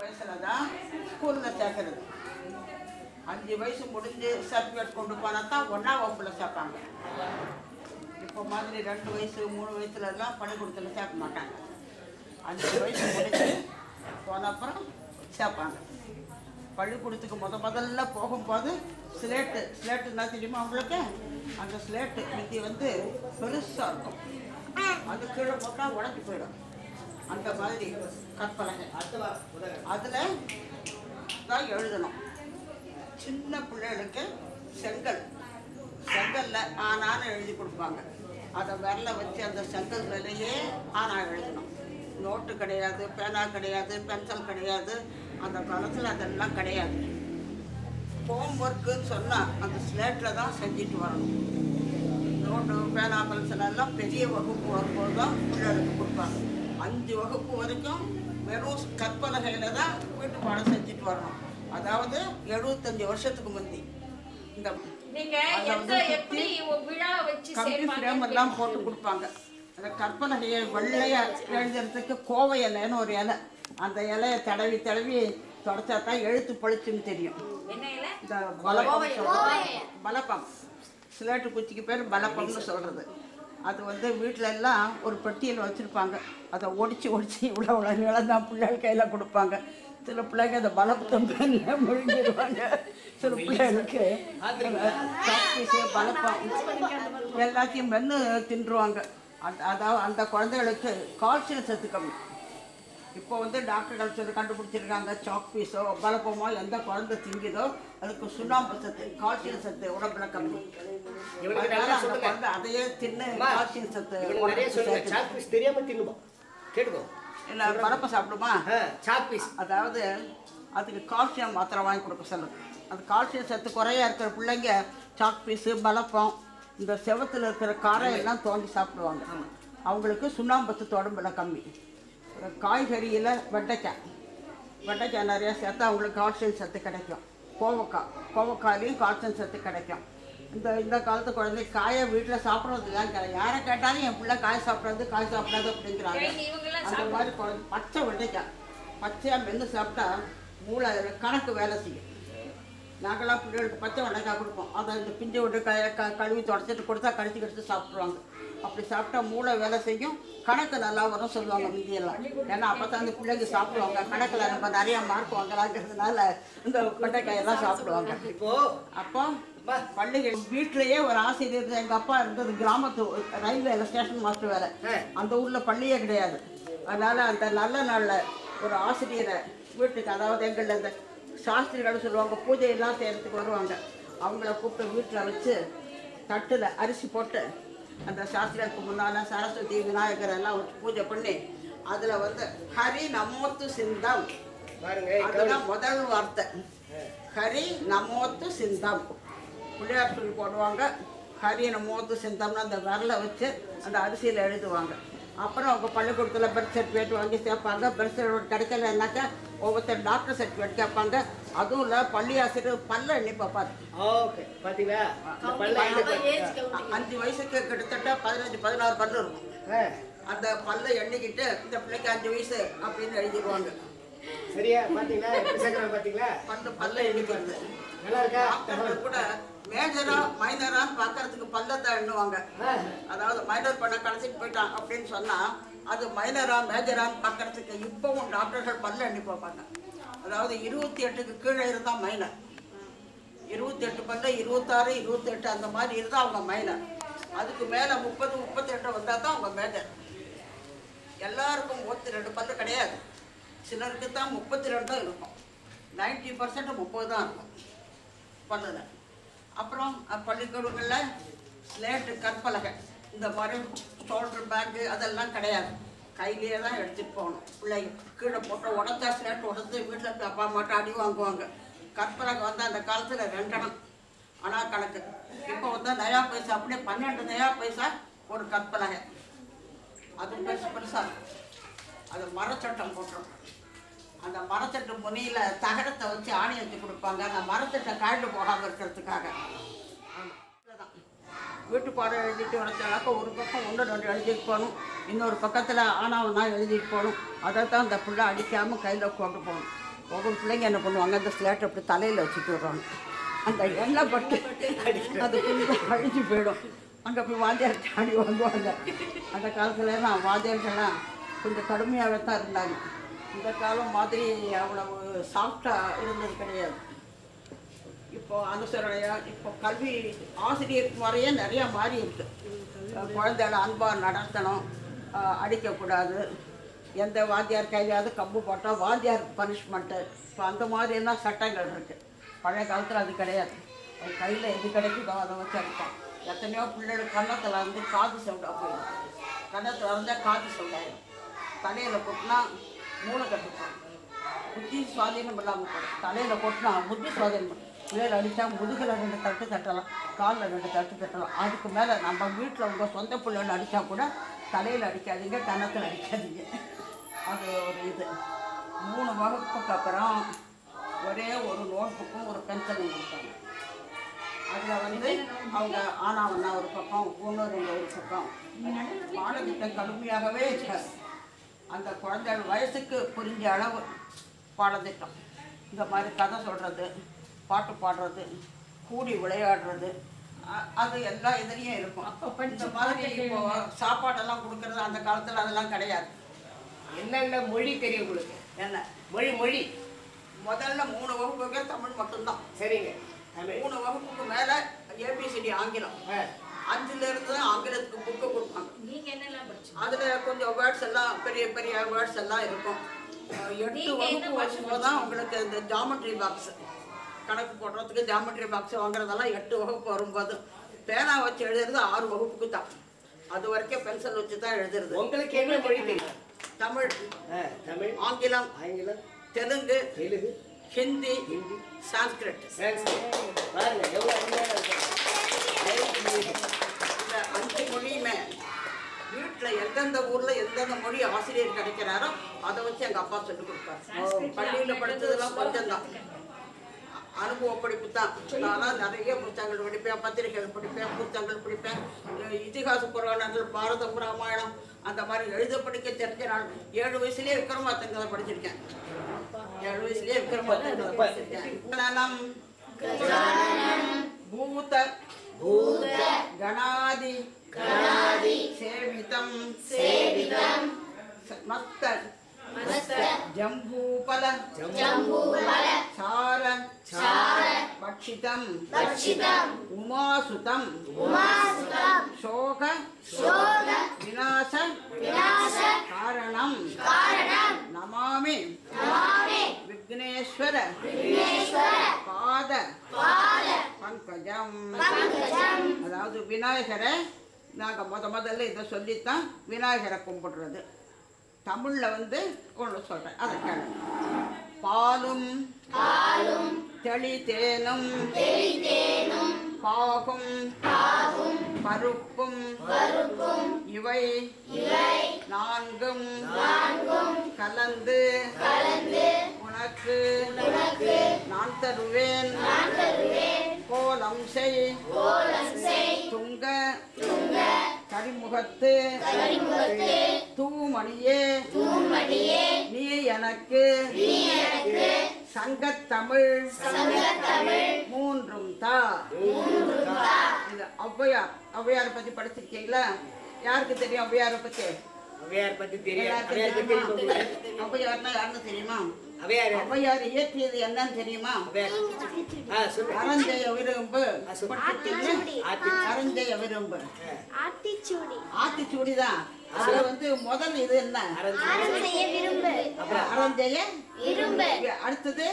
வயசுல தான் ஸ்கூலில் சேர்க்கறது. அஞ்சு வயசு முடிஞ்சு சர்டிஃபிகேட் கொண்டு போனால் தான் ஒன்றாம் வகுப்பில் சேர்ப்பாங்க. இப்போ மாதிரி ரெண்டு வயசு மூணு வயசுல பள்ளிக்கூடத்தில் சேர்க்க மாட்டாங்க. அஞ்சு வயசு முடிஞ்சு போன அப்புறம் சேர்ப்பாங்க. பள்ளிக்கூடத்துக்கு முத முதல்ல போகும்போது ஸ்லேட்டு ஸ்லேட்டுன்னா தெரியுமா அவங்களுக்கு அந்த ஸ்லேட்டு மிதி வந்து பெருசாக இருக்கும். அது கீழே போட்டால் உடஞ்சி போயிடும். அந்த மாதிரி கற்பலகை. அதில் தான் எழுதணும். சின்ன பிள்ளைகளுக்கு செங்கல். செங்கல்ல ஆனான்னு எழுதி கொடுப்பாங்க. அதை விரல வச்சு அந்த செங்கல் மேலேயே ஆனா எழுதணும். நோட்டு கிடையாது பேனா கிடையாது பென்சில் கிடையாது. அந்த காலத்தில் அதெல்லாம் கிடையாது. ஹோம் ஒர்க்குன்னு சொன்னால் அந்த ஸ்லேட்டில் தான் செஞ்சுட்டு வரணும். நோட்டு பேனா பென்சில் எல்லாம் பெரிய வகுப்பு வரும்போது தான் பிள்ளைகளுக்கு கொடுப்பாங்க. அஞ்சு வகுப்பு வரைக்கும் வெறும் கற்பலகையில் தான் வீட்டு பாடம் செஞ்சுட்டு வரணும். அதாவது எழுபத்தஞ்சு வருஷத்துக்கு முந்தி. இந்த கம்பி ஃப்ரேம் எல்லாம் போட்டு கொடுப்பாங்க. அந்த கற்பலகையை வெள்ளையா எழுதுறதுக்கு கோவை இலைன்னு ஒரு இலை. அந்த இலையை தடவி தடவி தொடச்சா தான் எழுத்து பளிச்சுன்னு தெரியும். இந்த பலப்பம். பலப்பம் சிலேட்டு குச்சிக்கு பேர் பலப்பம்னு சொல்கிறது அது வந்து வீட்டில எல்லாம் ஒரு பெட்டியில் வச்சுருப்பாங்க. அதை ஒடிச்சு ஒடிச்சு இவ்வளோ இவ்வளோ நீளம் தான் பிள்ளைகள் கையில் கொடுப்பாங்க. சில பிள்ளைங்க அந்த பலப்பம் பேரில் முழுங்கிடுவாங்க. சில பிள்ளைகளுக்கு பலப்பம் எல்லாத்தையும் மென்று தின்றுவாங்க. அதாவது அந்த குழந்தைகளுக்கு கால்சியம் சத்து கம்மி. இப்போ வந்து டாக்டர்கள் சொல்லி கண்டுபிடிச்சிருக்காங்க. சாக் பீஸோ பலப்பமோ எந்த குழந்தை திங்குதோ அதுக்கு சுண்ணாம்பு சத்து கால்சியம் சத்து உடம்புல கம்மி. அதனால அந்த. குழந்தை அதையே தின்னு கால்சியம் சத்து. சாக் பீஸ் தெரியாம தின்னுமா கேட்டுக்கோ. இல்லை பலப்பம் சாப்பிடுமா? சாக் பீஸ் அதாவது அதுக்கு கால்சியம் மாத்திரை வாங்கி கொடுக்க சொல்லுங்க அது கால்சியம் சத்து குறையா இருக்கிற பிள்ளைங்க சாக் பீஸு பலப்பம் இந்த செவத்துல இருக்கிற காரை எல்லாம் தோண்டி சாப்பிடுவாங்க. அவங்களுக்கு சுண்ணாம்பு சத்து உடம்புல கம்மி. காய்கறியில் வெண்டைக்காய். வெண்டைக்காய் நிறையா சேர்த்தா அவங்களுக்கு கால்சியம் சத்து கிடைக்கும். கோவக்காய். கோவக்காயிலையும் கால்சியம் சத்து கிடைக்கும். இந்த இந்த காலத்து குழந்தை காயை வீட்டில் சாப்பிட்றது தான் கிடையாது யாரை கேட்டாலும் என் பிள்ளை காய் சாப்பிட்றது காய் சாப்பிடாது அப்படிங்கிறாங்க. அந்த மாதிரி குழந்தை பச்சை வெண்டைக்காய். பச்சையாக மென்று சாப்பிட்டா மூளை கணக்கு வேலை செய்யும். நாங்களாம் பிள்ளைகளுக்கு பச்சை வெண்டைக்காய் கொடுப்போம். அதை இந்த பிஞ்சு வெண்டைக்காயை க கழுவி தொடச்சிட்டு கொடுத்தா கடிச்சு கடிச்சு சாப்பிட்ருவாங்க அப்படி சாப்பிட்டா மூளை வேலை செய்யும். கணக்கு நல்லா வரும் சொல்லுவாங்க முந்தியெல்லாம் ஏன்னா அப்போ தான் அந்த பிள்ளைங்க சாப்பிடுவாங்க. கணக்கில் நம்ம நிறையா மார்க் வாங்கலாங்கிறதுனால இந்த வெண்டைக்காயெல்லாம் சாப்பிடுவாங்க. இப்போ அப்போ பள்ளிகள் வீட்டிலேயே ஒரு ஆசிரியர் இருந்தா, எங்க அப்பா இருந்தது கிராமத்து ரயில்வேல ஸ்டேஷன் மாஸ்டர் வேலை அந்த ஊர்ல பள்ளியே கிடையாது. அதனால அந்த நல்ல நாள்ல ஒரு ஆசிரியரை வீட்டுக்கு அதாவது எங்களில் இந்த சாஸ்திரிகள் சொல்லுவாங்க பூஜையெல்லாம் செய்யறதுக்கு வருவாங்க. அவங்கள கூப்பிட்டு வீட்டில் வச்சு தட்டில் அரிசி போட்டு அந்த சாஸ்திரத்துக்கு முன்னால சரஸ்வதி விநாயகர் எல்லாம் பூஜை பண்ணி அதில் வந்து ஹரி நமோத்து சிந்தம். அதுதான் முதல் வார்த்தை. ஹரி நமோத்து சிந்தம். பிள்ளையார் சொல்லி போடுவாங்க. ஹரி நமோத்து சிந்தம்னு அந்த விரலை வச்சு அந்த அரிசியில் எழுதுவாங்க. அப்புறம் அவங்க பள்ளிக்கூடத்தில் பர்த் சர்டிஃபிகேட் வாங்கி சேர்ப்பாங்க. பர்த் சர்டிஃபிகேட் கிடைக்கலன்னாக்கா ஒவ்வொருத்தர் டாக்டர் சர்டிஃபிகேட் கேட்பாங்க. அதுவும் இல்லை பள்ளி ஆசிரியர் பல்ல எண்ணி பார்ப்பாரு. ஓகே பாத்தீங்களா? இந்த பல்ல எண்ணி பாரு. அ- அஞ்சு வயசுக்கு கிட்டத்தட்ட பதினஞ்சு பதினாறு பல்லு இருக்கும். அந்த பல்லை எண்ணிக்கிட்டு இந்த பிள்ளைக்கு அஞ்சு வயசு அப்படின்னு எழுதிடுவாங்க. சரியா? பாத்தீங்களா? எப்படி சேர்க்கறாங்க பாத்தீங்களா? பல்லு பல்ல எண்ணிக்கிறது நல்லா இருக்கா? கூட மேஜரா மைனரான்னு பார்க்கறதுக்கு பல்லத்தை எண்ணுவாங்க. அதாவது மைனர் பண்ண கடைசிட்டு போயிட்டான் அப்படின்னு சொன்னா அது மைனரா மேஜரான்னு பார்க்கறதுக்கு இப்பவும் டாக்டர்கள் பல்ல எண்ணி பார்ப்பாங்க. அதாவது இருபத்தி எட்டுக்கு கீழே இருந்தா மைனர் இருபத்தி எட்டு பல்ல இருபத்தாறு இருபத்தி எட்டு அந்த மாதிரி இருந்தா அவங்க மைனர் அதுக்கு மேல முப்பது முப்பத்தி எட்டு வந்தா தான் அவங்க மேஜர் எல்லாருக்கும் முப்பத்தி ரெண்டு பல்லு கிடையாது. சிலருக்கு தான் முப்பத்தி ரெண்டு தான் இருக்கும். நைன்டி பர்சன்ட் முப்பது தான் இருக்கும். பண்ணுது அப்புறம் பள்ளிக்கூடங்களில் ஸ்லேட்டு கற்பலகை. இந்த மாதிரி ஷோல்டர் பேக்கு அதெல்லாம் கிடையாது. கையிலேயே தான் எடுத்துகிட்டு போகணும். பிள்ளைங்க கீழே போட்டு உடச்சா ஸ்லேட் உடச்சு வீட்டில் அப்பா மட்டும் அடி வாங்குவாங்க. கற்பலகை வந்து அந்த காலத்தில் ரெண்டனம் ஆனால் கணக்கு. இப்போ வந்து நயா பைசா அப்படியே பன்னெண்டு நயா பைசா ஒரு கற்பலகை. அது பெருசு பெருசாக இருக்கும். அது மரச்சட்டம் போட்டுரும். அந்த மரத்தட்டு முனையில் தகரத்தை வச்சு ஆணி வச்சு கொடுப்பாங்க. அந்த மரத்தட்டை காய்ந்து போகாமல் இருக்கிறதுக்காக. இதுதான். வீட்டு பாடம் எழுதிட்டு வரச்சாக்க ஒரு பக்கம் ஒன்று ரெண்டு எழுதிட்டு போகணும். இன்னொரு பக்கத்தில் ஆனாவனா எழுதிட்டு போகணும். அதை தான் அந்த பிள்ளை அடிக்காமல் கையில் கொண்டு போகணும். ஒவ்வொரு பிள்ளைங்க என்ன பண்ணுவாங்க? அந்த ஸ்லேட்டை அப்படி தலையில் வச்சுட்டு வருவாங்க. அந்த எண்ணெய் பட்டு அது கொஞ்சம் அழிஞ்சு போயிடும். அங்கே போய் வாத்தியார் தாடி வாங்குவாங்க அந்த காலத்துலலாம் வாத்தியார்கள்லாம் கொஞ்சம் கடுமையாகவே தான் இருந்தாங்க. இந்த காலம் மாதிரி அவ்வளவு சாஃப்டாக இருந்தது கிடையாது. இப்போ அனுசரணையா இப்போ கல்வி ஆசிரியர் முறையே நிறையா மாறி இருக்கு குழந்தைகளை அன்பாக நடத்தணும் அடிக்கக்கூடாது. எந்த வாத்தியார் கையாவது கம்பு போட்டால் வாத்தியார் பனிஷ்மெண்ட்டு இப்போ அந்த மாதிரியெல்லாம் சட்டங்கள் இருக்குது பழைய காலத்தில் அது கிடையாது. அது கையில் எது கிடைக்குதோ அதை வச்சு அடிப்பான் எத்தனையோ பிள்ளைகள் கன்னத்தில் வந்து காது சவுண்டாக போயிடும். கன்னத்தில் இருந்தால் காது சவுண்டாயிடும். தலையில் கொட்டினா மூளை கட்டுப்பான் புத்தி சுவாதீனம் இல்லாமல் போடும் தலையில் கொட்டினா புத்தி சுவாதீனம் பண்ணும். மேலே அடித்தா முதுகில் ரெண்டு தட்டு தட்டலாம். காலில் ரெண்டு தட்டு தட்டலாம். அதுக்கு மேலே நம்ம வீட்டில் உங்கள் சொந்த பிள்ளைகள் அடித்தா கூட தலையில் அடிக்காதீங்க கன்னத்தில் அடிக்காதீங்க. அது ஒரு இது. மூணு வகுப்புக்கு அப்புறம் ஒரே ஒரு நோட் புக்கும் ஒரு பென்சிலும் கொடுத்தாங்க அதில் வந்து அவங்க ஆனாவண்ணா ஒரு பக்கம் ஒன்று ரெண்டு ஒரு பக்கம். பாடத்திட்டம் கடுமையாகவே இருக்காது. அந்த குழந்தைகள் வயசுக்கு புரிஞ்ச அளவு பாடத்திட்டம். இந்த மாதிரி கதை சொல்கிறது பாட்டு பாடுறது கூடி விளையாடுறது அது எல்லா இதுலேயும் இருக்கும். இந்த மாதிரி இப்போ சாப்பாடெல்லாம் கொடுக்கறது அந்த காலத்தில் அதெல்லாம் கிடையாது. என்னென்ன மொழி தெரியும் உங்களுக்கு? என்ன? மொழி மொழி. முதல்ல மூணு வகுப்புக்கு தமிழ் மட்டும்தான். சரிங்க. மூணு வகுப்புக்கு மேலே ஏபிசிடி ஆங்கிலம். ஆ, அஞ்சுல இருந்து தான் ஆங்கிலத்துக்கு புக்கு கொடுப்பாங்க. அதில் கொஞ்சம் வேர்ட்ஸ் எல்லாம் பெரிய பெரிய வேர்ட்ஸ் எல்லாம் இருக்கும். எட்டு வகுப்பு வரும்போது தான் உங்களுக்கு இந்த ஜாமெட்ரி பாக்ஸ் கணக்கு போடுறதுக்கு ஜாமெட்ரி பாக்ஸ் வாங்குறதெல்லாம் எட்டு வகுப்பு வரும்போது. பேனா வச்சு எழுதுறது ஆறு வகுப்புக்கு தான். அது வரைக்கும் பென்சில் வச்சு தான் எழுதுறது. உங்களுக்கு என்ன மொழி தெரியும்? தமிழ் ஆ, தமிழ் ஆங்கிலம் ஆங்கிலம் தெலுங்கு தெலுங்கு ஹிந்தி ஹிந்தி. சான்ஸ்கிரிட். சான்ஸ்கிரிட். பாருங்க எவ்வளோ அருமையான இருக்கு. ஐந்து மொழிகள். இந்த அஞ்சு மொழியுமே வீட்டில் எந்தெந்த ஊரில் எந்தெந்த மொழி ஆசிரியர் கிடைக்கிறாரோ அதை வச்சு எங்கள் அப்பா சொல்லிக் கொடுப்பார். பள்ளியில் படித்ததெல்லாம் கொஞ்சம் தான் அனுபவ படிப்பு தான். நான்லாம் நிறைய புத்தகங்கள் படிப்பேன் பத்திரிகைகள் படிப்பேன் புத்தகங்கள் படிப்பேன். இதிகாச புராணங்கள் பாரதம் ராமாயணம் அந்த மாதிரி எழுத படிக்க தெரிஞ்ச நான் ஏழு வயசுலேயே விக்ரமாத்தங்களை படிச்சிருக்கேன். ஏழு வயசுலேயே விக்ரமாத்தங்களை படிச்சிருக்கேன். பூத. பூத. கணாதி. கணாதி. ஜம்பூபல ஜம்பூபல சார சார பக்ஷிதம் பக்ஷிதம் உமாசுதம் உமாசுதம் சோக சோக விநாச விநாச காரணம் காரணம் நமாமி நமாமி விக்னேஸ்வர விக்னேஸ்வர பாத பாத பங்கஜம் பங்கஜம் அதாவது விநாயகரை நாங்கள் முத முதல்ல இதை சொல்லித்தான் விநாயகரை கும்பிடுறது. தமிழில் வந்து ஒன்று சொல்கிறேன் அதை கேளு. பாலும் பாலும் தெளி தேனும் தெளி தேனும் பாகும் பாகும் பருப்பும் பருப்பும் இவை இவை நான்கும் நான்கும் கலந்து கலந்து உனக்கு உனக்கு நான் தருவேன். நான் தருவேன். கோலம் செய். கோலம் செய். துங்க கரிமுகத்து தூமணியே தூமணியே நீ எனக்கு நீ எனக்கு சங்கத்தமிழ் மூன்றும் தா. மூன்றும் தா. இது ஔவையார் ஔவையார் பத்தி படிச்சிருக்கீங்களா? யாருக்கு தெரியும் ஔவையாரை பத்தி? அவையார் பத்தி தெரியும் எல்லாருக்கும் அவையார் பத்தி தெரியுமா? உங்களுக்கு ஔவையார்னா யாருன்னு தெரியுமா? ஔவையார். இயற்றியது என்னன்னு தெரியுமா? அறஞ்செய விரும்பு சொல்லு. படிச்சிருக்கீங்க? ஆத்தி அறஞ்செய விரும்பு ஆத்திச்சூடி. ஆத்திச்சூடி தான் அதுல வந்து முதல் இது என்ன? அரஞ்சு இரும்பு அடுத்தது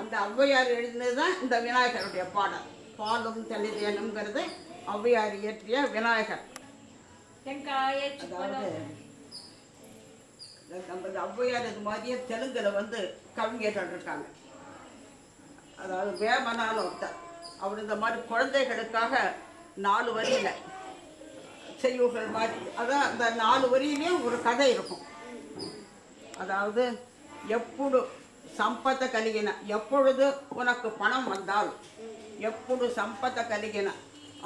அந்த ஔவையார் எழுதினது தான் இந்த விநாயகருடைய பாடல். பாலும் தெளிதேனுங்கிறது ஔவையார் இயற்றிய விநாயகர். வெங்காய அதாவது இந்த ஔவையார் இது மாதிரியே தெலுங்குல வந்து கவிஞர்கள் இருக்காங்க. அதாவது வேமனான ஒருத்தர் அவர் இந்த மாதிரி குழந்தைகளுக்காக நாலு வரியில் செய்யுகள் மாதிரி அதான் அந்த நாலு வரியிலையும் ஒரு கதை இருக்கும். அதாவது எப்பொழுது சம்பத்தை கலிகின எப்பொழுது உனக்கு பணம் வந்தால் எப்பொழுது சம்பத்தை கலிகின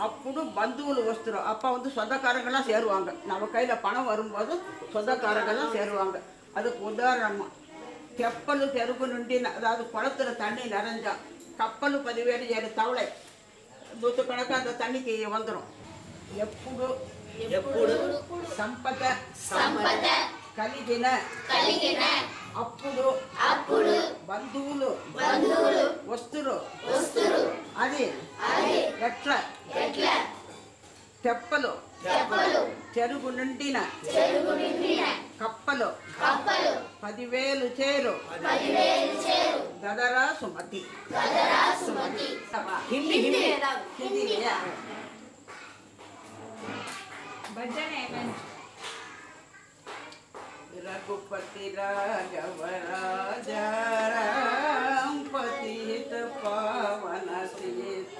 அப்படி பந்துவில் வஸ்திரம் அப்போ வந்து சொந்தக்காரங்கள்லாம் சேருவாங்க. நம்ம கையில் பணம் வரும்போது சொந்தக்காரங்கள்லாம் சேருவாங்க. அதுக்கு உதாரணமாக தெப்பலு தெருகு நுண்டி அதாவது குளத்துல தண்ணி நிறைஞ்சா கப்பலு பதிவேடு ஏழு தவளை நூற்றுக்கணக்காக அந்த தண்ணிக்கு வந்துடும் ఎప్పుడు ఎప్పుడు సంపద సంపద కలిగిన కలిగిన అప్పుడు అప్పుడు బంధువులు బంధువులు వస్తురు వస్తురు అది అది ఎట్లా ఎట్ల తెప్పలు తెప్పలు చెరుగు నిండిన చెరుగు నిండిన కప్పలు కప్పలు పదివేలు చేరు. గదరా సుమతి. హిందీ రఘుపతి రాఘవ రాజ పవన సీత.